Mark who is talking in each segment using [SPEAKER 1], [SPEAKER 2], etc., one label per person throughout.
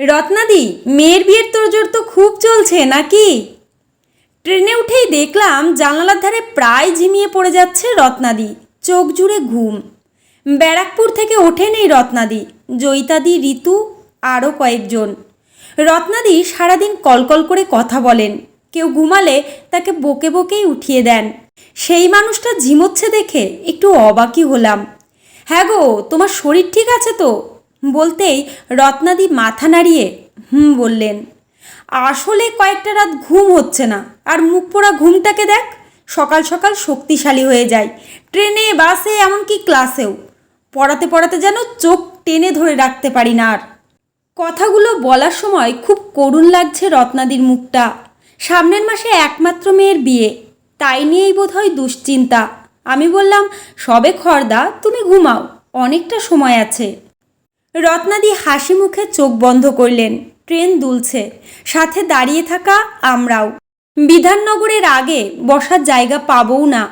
[SPEAKER 1] রত্নাদি মেয়ের বিয়ের তোড়জোড় তো খুব চলছে নাকি? ট্রেনে উঠেই দেখলাম জানালার ধারে প্রায় ঝিমিয়ে পড়ে যাচ্ছে রত্নাদি চোখ জুড়ে ঘুম। ব্যারাকপুর থেকে ওঠেন এই রত্নাদি জয়িতাদি ঋতু, আরও কয়েকজন। রত্নাদি সারাদিন কলকল করে কথা বলেন, কেউ ঘুমালে তাকে বকে বকেই উঠিয়ে দেন। সেই মানুষটা ঝিমোচ্ছে দেখে একটু অবাকই হলাম। হ্যাঁ গো, তোমার শরীর ঠিক আছে তো? বলতেই রত্নাদি মাথা নাড়িয়ে হুম বললেন, আসলে কয়েকটা রাত ঘুম হচ্ছে না। আর মুখ পোড়া ঘুমটাকে দেখ, সকাল সকাল শক্তিশালী হয়ে যায়। ট্রেনে, বাসে, এমনকি ক্লাসেও। পড়াতে পড়াতে যেন চোখ টেনে ধরে রাখতে পারি না আর। কথাগুলো বলার সময় খুব করুণ লাগছে রত্নাদির মুখটা। সামনের মাসে একমাত্র মেয়ের বিয়ে। তাই নিয়েই বোধহয় দুশ্চিন্তা। আমি বললাম, সবে খর্দা, তুমি ঘুমাও। অনেকটা সময় আছে। রত্নাদি হাসি মুখে চোখ বন্ধ করলেন। ট্রেন দুলছে। সাথে দাঁড়িয়ে থাকা আমরাও। বিধাননগরের আগে বসার জায়গা পাবও না।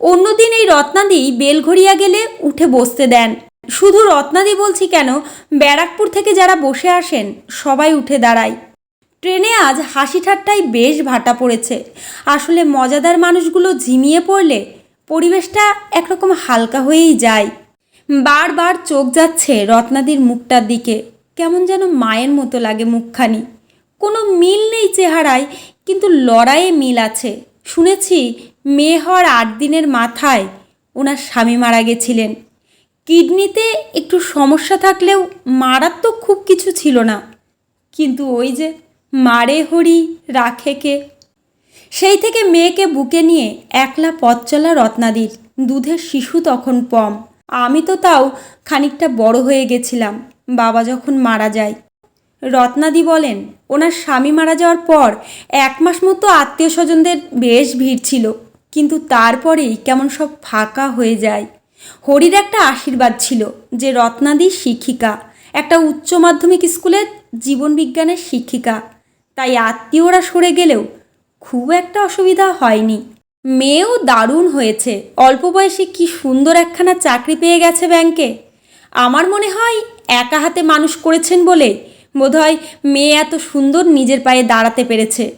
[SPEAKER 1] অন্যদিন এই রত্নাদি বেলঘড়িয়া গেলে উঠে বসতে দেন। শুধু রত্নাদি বলছি কেন, ব্যারাকপুর থেকে যারা বসে আসেন, সবাই উঠে দাঁড়ায়। ট্রেনে আজ হাসি ঠাট্টায় বেশ ভাটা পড়েছে। আসলে মজাদার মানুষগুলো ঝিমিয়ে পড়লে পরিবেশটা একরকম হালকা হয়েই যায়। বারবার চোখ যাচ্ছে রত্নাদির মুখটার দিকে। কেমন যেন মায়ের মতো লাগে মুখখানি। কোনো মিল নেই চেহারায়, কিন্তু লড়াইয়ে মিল আছে। শুনেছি, মেয়ে হওয়ার আট দিনের মাথায় ওনার স্বামী মারা গেছিলেন। কিডনিতে একটু সমস্যা থাকলেও মারাত্মক খুব কিছু ছিল না। কিন্তু ওই যে মারে হরি, রাখে কে? সেই থেকে মেয়েকে বুকে নিয়ে একলা পথ চলা রত্নাদির। দুধের শিশু তখন পম। আমি তো তাও খানিকটা বড় হয়ে গেছিলাম, বাবা যখন মারা যায়। রত্নাদি বলেন, ওনার স্বামী মারা যাওয়ার পর এক মাস মতো আত্মীয় স্বজনদের বেশ ভিড় ছিল, কিন্তু তারপরেই কেমন সব ফাঁকা হয়ে যায়। হরির একটা আশীর্বাদ ছিল যে রত্নাদি শিক্ষিকা, একটা উচ্চ মাধ্যমিক স্কুলের জীবনবিজ্ঞানের শিক্ষিকা। তাই আত্মীয়রা সরে গেলেও খুব একটা অসুবিধা হয়নি। মেয়েও দারুণ হয়েছে। অল্প বয়সে কি সুন্দর একখানা চাকরি পেয়ে গেছে ব্যাংকে? আমার মনে হয় একা হাতে মানুষ করেছেন বলে বোধহয় মেয়ে এত সুন্দর নিজের পায়ে দাঁড়াতে পেরেছে।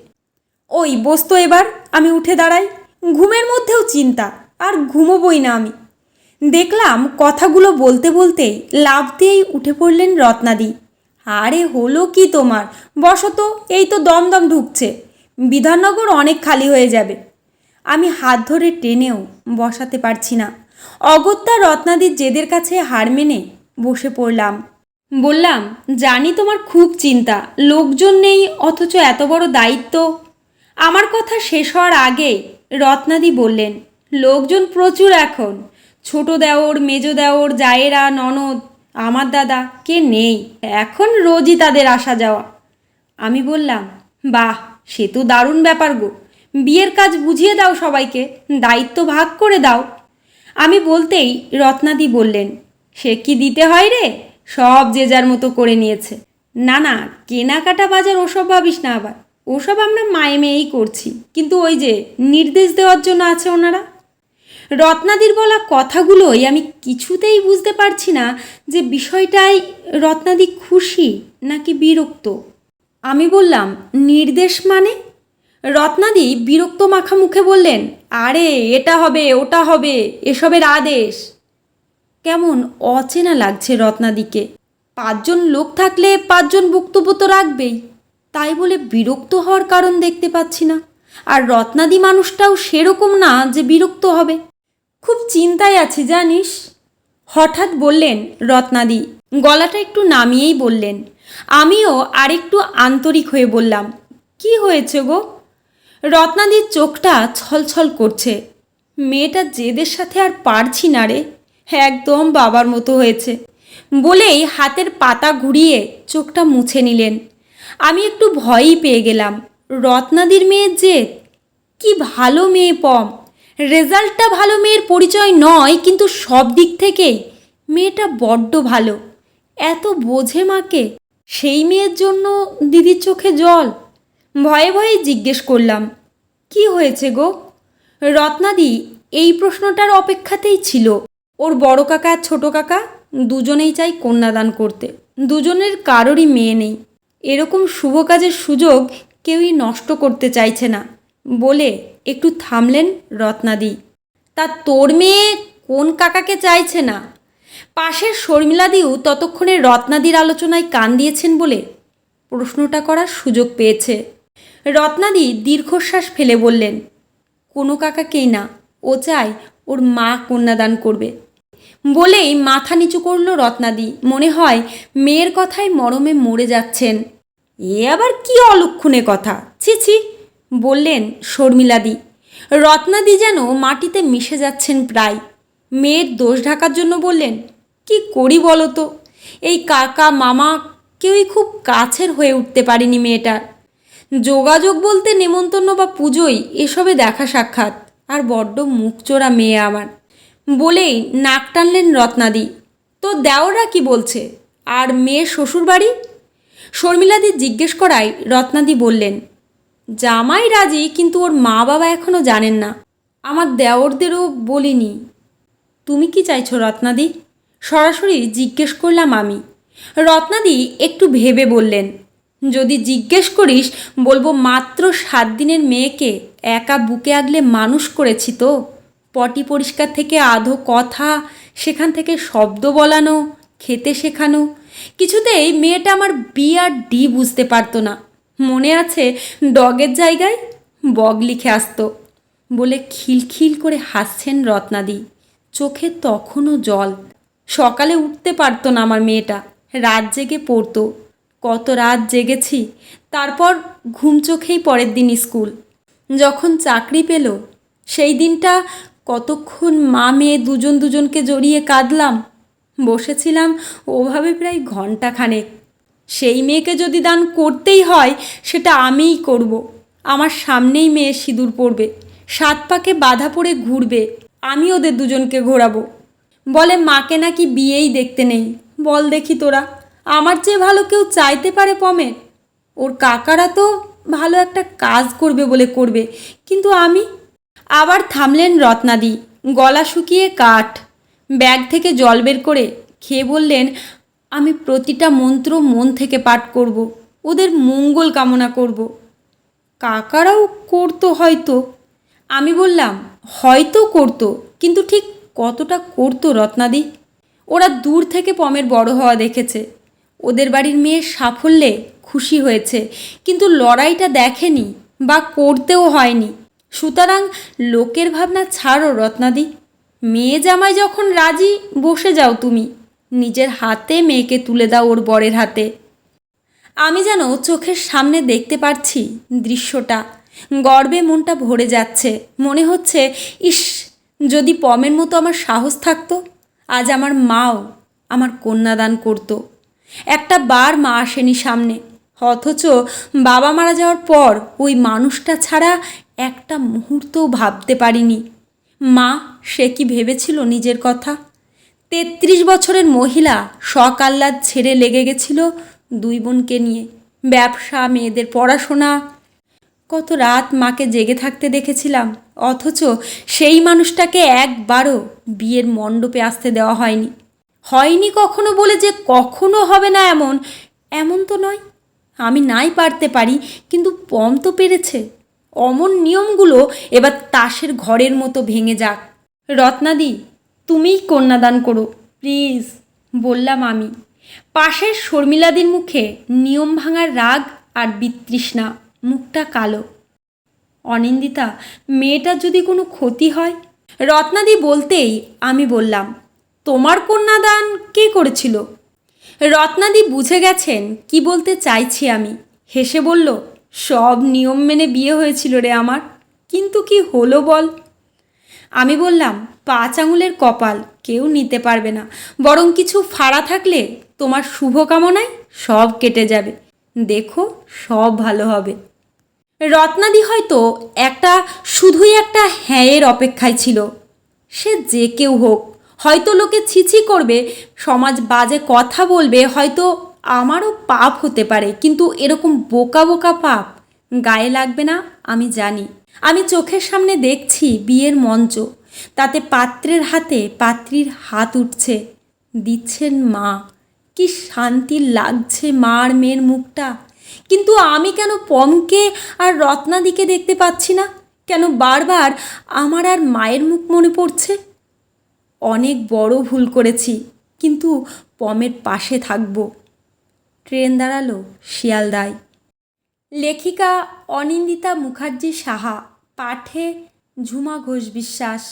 [SPEAKER 1] ওই, বসতো এবার, আমি উঠে দাঁড়াই। ঘুমের মধ্যেও চিন্তা, আর ঘুমোবই না আমি। দেখলাম কথাগুলো বলতে বলতে লাভ দিয়েই উঠে পড়লেন রত্নাদি। আরে, হলো কি তোমার? বসো তো, এই তো দমদম ঢুকছে। বিধাননগর অনেক খালি হয়ে যাবে। আমি হাত ধরে টেনেও বসাতে পারছি না। অগত্যা রত্নাদির জেদের কাছে হার মেনে বসে পড়লাম। বললাম, জানি তোমার খুব চিন্তা, লোকজন নেই, অথচ এত বড় দায়িত্ব। আমার কথা শেষ হওয়ার আগে রত্নাদি বললেন, লোকজন প্রচুর এখন। ছোট দেওর, মেজ দেওর, জায়েরা, ননদ, আমার দাদা, কে নেই? এখন রোজই তাদের আসা যাওয়া। আমি বললাম, বাহ, সে তো দারুণ ব্যাপার গো। বিয়ের কাজ বুঝিয়ে দাও সবাইকে, দায়িত্ব ভাগ করে দাও। আমি বলতেই রত্নাদি বললেন, সে কি দিতে হয় রে? সব যে যার মতো করে নিয়েছে। না না, কেনাকাটা বাজার ওসব ভাবিস না আবার। ওসব আমরা মায়ে মেয়েই করছি। কিন্তু ওই যে নির্দেশ দেওয়ার জন্য আছে ওনারা? রত্নাদির বলা কথাগুলোই আমি কিছুতেই বুঝতে পারছি না যে বিষয়টাই রত্নাদি খুশি নাকি বিরক্ত। আমি বললাম, নির্দেশ মানে? রত্নাদি বিরক্ত মাখা মুখে বললেন, আরে, এটা হবে, ওটা হবে, এসবের আদেশ। কেমন অচেনা লাগছে রত্নাদিকে। পাঁচজন লোক থাকলে পাঁচজন বক্তব্য তো রাখবেই। তাই বলে বিরক্ত হওয়ার কারণ দেখতে পাচ্ছি না। আর রত্নাদি মানুষটাও সেরকম না যে বিরক্ত হবে। খুব চিন্তায় আছি, জানিস? হঠাৎ বললেন রত্নাদি। গলাটা একটু নামিয়েই বললেন। আমিও আরেকটু আন্তরিক হয়ে বললাম, কি হয়েছে গো? রত্নাদির চোখটা ছলছল করছে। মেয়েটা জেদের সাথে আর পারছি না রে। একদম বাবার মতো হয়েছে। বলেই হাতের পাতা ঘুরিয়ে চোখটা মুছে নিলেন। আমি একটু ভয়ই পেয়ে গেলাম। রত্নাদির মেয়ের জেদ কি ভালো মেয়ে পম। রেজাল্টটা ভালো মেয়ের পরিচয় নয়, কিন্তু সব দিক থেকেই মেয়েটা বড্ড ভালো। এত বোঝে মাকে। সেই মেয়ের জন্য দিদির চোখে জল। ভয়ে ভয়ে জিজ্ঞেস করলাম, কি হয়েছে গো? রত্নাদি এই প্রশ্নটার অপেক্ষাতেই ছিল। ওর বড় কাকা আর ছোট কাকা দুজনেই চাই কন্যাদান করতে। দুজনের কারোরই মেয়ে নেই। এরকম শুভ কাজের সুযোগ কেউই নষ্ট করতে চাইছে না। বলে একটু থামলেন রত্নাদি। তা তোর মেয়ে কোন কাকাকে চাইছে না? পাশের শর্মিলাদিও ততক্ষণে রত্নাদির আলোচনায় কান দিয়েছেন বলে প্রশ্নটা করার সুযোগ পেয়েছে। রত্নাদি দীর্ঘশ্বাস ফেলে বললেন, কোনো কাকাকেই না, ও চায় ওর মা কন্যাদান করবে। বলেই মাথা নিচু করল রত্নাদি, মনে হয় মেয়ের কথায় মরমে মরে যাচ্ছেন। এ আবার কি অলক্ষণে কথা? ছি ছি, বললেন শর্মিলাদি। রত্নাদি যেন মাটিতে মিশে যাচ্ছেন প্রায়। মেয়ের দোষ ঢাকার জন্য বললেন, কি করি বলো তো? এই কাকা, মামা কেউই খুব কাছের হয়ে উঠতে পারেনি মেয়েটার। যোগাযোগ বলতে নেমন্তন্ন বা পুজোই, এসবে দেখা সাক্ষাৎ। আর বড্ড মুখ মুখচোরা মেয়ে আমার। বলেই নাক টানলেন রত্নাদি। তো দেওরা কি বলছে? আর মেয়ে শ্বশুরবাড়ি? শর্মিলাদি জিজ্ঞেস করায় রত্নাদি বললেন, জামাই রাজি, কিন্তু ওর মা বাবা এখনও জানেন না। আমার দেওরদেরও বলিনি। তুমি কি চাইছো রত্নাদি? সরাসরি জিজ্ঞেস করলাম আমি। রত্নাদি একটু ভেবে বললেন যদি জিজ্ঞেস করিস, বলব মাত্র সাত দিনের মেয়েকে একা বুকে আগলে মানুষ করেছি তো। পটি পরিষ্কার থেকে আধো কথা, সেখান থেকে শব্দ বলানো, খেতে শেখানো। কিছুতেই মেয়েটা আমার বি আর ডি বুঝতে পারতো না। মনে আছে ডগের জায়গায় বগ লিখে আসতো বলে খিলখিল করে হাসছেন রত্নাদি। চোখে তখনও জল। সকালে উঠতে পারতো না আমার মেয়েটা। রাত জেগে পড়তো। কত রাত জেগেছি, তারপর ঘুম চোখেই পরের দিন স্কুল। যখন চাকরি পেল, সেই দিনটা কতক্ষণ মা মেয়ে দুজন দুজনকে জড়িয়ে কাঁদলাম। বসেছিলাম ওভাবে প্রায় ঘন্টাখানেক সেই মেয়েকে যদি দান করতেই হয়, সেটা আমিই করব। আমার সামনেই মেয়ে সিঁদুর পড়বে, সাত পাকে বাধা পড়ে ঘুরবে, আমি ওদের দুজনকে ঘোরাবো। বলে মাকে নাকি বিয়েই দেখতে নেই। বল দেখি তোরা। আমার চেয়ে ভালো কেউ চাইতে পারে পমের? ওর কাকারা তো ভালো একটা কাজ করবে বলে করবে। কিন্তু আমি? আবার থামলেন রত্নাদি, গলা শুকিয়ে কাঠ। ব্যাগ থেকে জল বের করে খেয়ে বললেন, আমি প্রতিটা মন্ত্র মন থেকে পাঠ করব, ওদের মঙ্গল কামনা করব। কাকারাও করতো হয়তো? আমি বললাম, হয়তো করতো, কিন্তু ঠিক কতটা করতো রত্নাদি? ওরা দূর থেকে পমের বড় হওয়া দেখেছে। ওদের বাড়ির মেয়ের সাফল্যে খুশি হয়েছে। কিন্তু লড়াইটা দেখেনি বা করতেও হয়নি। সুতরাং লোকের ভাবনা ছাড়ো রত্নাদি। মেয়ে জামাই যখন রাজি, বসে যাও তুমি। নিজের হাতে মেয়েকে তুলে দাও ওর বরের হাতে। আমি যেন চোখের সামনে দেখতে পাচ্ছি দৃশ্যটা। গর্বে মনটা ভরে যাচ্ছে। মনে হচ্ছে, ইস, যদি পমের মতো আমার সাহস থাকতো, আজ আমার মাও আমার কন্যাদান করত। একটা বার মা আসেনি সামনে, অথচ বাবা মারা যাওয়ার পর ওই মানুষটা ছাড়া একটা মুহূর্তও ভাবতে পারিনি। মা, সে কি ভেবেছিল নিজের কথা? তেত্রিশ বছরের মহিলা শখ আহ্লাদ ছেড়ে লেগে গেছিল দুই বোনকে নিয়ে। ব্যবসা, মেয়েদের পড়াশোনা। কত রাত মাকে জেগে থাকতে দেখেছিলাম, অথচ সেই মানুষটাকে একবারও বিয়ের মণ্ডপে আসতে দেওয়া হয়নি। হয়নি কখনো বলে যে কখনো হবে না এমন। এমন তো নয়। আমি নাই পারতে পারি, কিন্তু পম তো পেরেছে। অমন নিয়মগুলো এবার তাসের ঘরের মতো ভেঙে যাক। রত্নাদি, তুমিই কন্যাদান করো, প্লিজ, বললাম আমি। পাশের শর্মিলাদির মুখে নিয়ম ভাঙার রাগ আর বিতৃষ্ণা, মুখটা কালো। অনিন্দিতা, মেয়েটার যদি কোনো ক্ষতি হয়? রত্নাদি বলতেই আমি বললাম তোমার কন্যাদান কে করেছিল? রত্নাদি বুঝে গেছেন কি বলতে চাইছি আমি। হেসে বলল, সব নিয়ম মেনে বিয়ে হয়েছিল রে আমার, কিন্তু কি হলো বল? আমি বললাম, পাঁচ আঙুলের কপাল কেউ নিতে পারবে না, বরং কিছু ফাড়া থাকলে তোমার শুভকামনায় সব কেটে যাবে। দেখো, সব ভালো হবে। রত্নাদি হয়তো একটা, শুধুই একটা হ্যাঁয়ের অপেক্ষায় ছিল। সে যে কেউ হোক হয়তো লোকে ছিছি করবে, সমাজ বাজে কথা বলবে, হয়তো আমারও পাপ হতে পারে, কিন্তু এরকম বোকা বোকা পাপ গায়ে লাগবে না, আমি জানি। আমি চোখের সামনে দেখছি বিয়ের মঞ্চ, তাতে পাত্রের হাতে পাত্রীর হাত উঠছে। দিচ্ছেন মা, কি শান্তি লাগছে মার মেয়ের মুখটা। কিন্তু আমি কেন পমকে আর রত্নাদিকে দেখতে পাচ্ছি না? কেন বারবার আমার আর মায়ের মুখ মনে পড়ছে? অনেক বড় ভুল করেছি, কিন্তু পমের পাশে থাকব। ট্রেন দাঁড়াল শিয়ালদায় লেখিকা অনিন্দিতা মুখার্জি সাহা, পাঠে ঝুমা ঘোষ বিশ্বাস।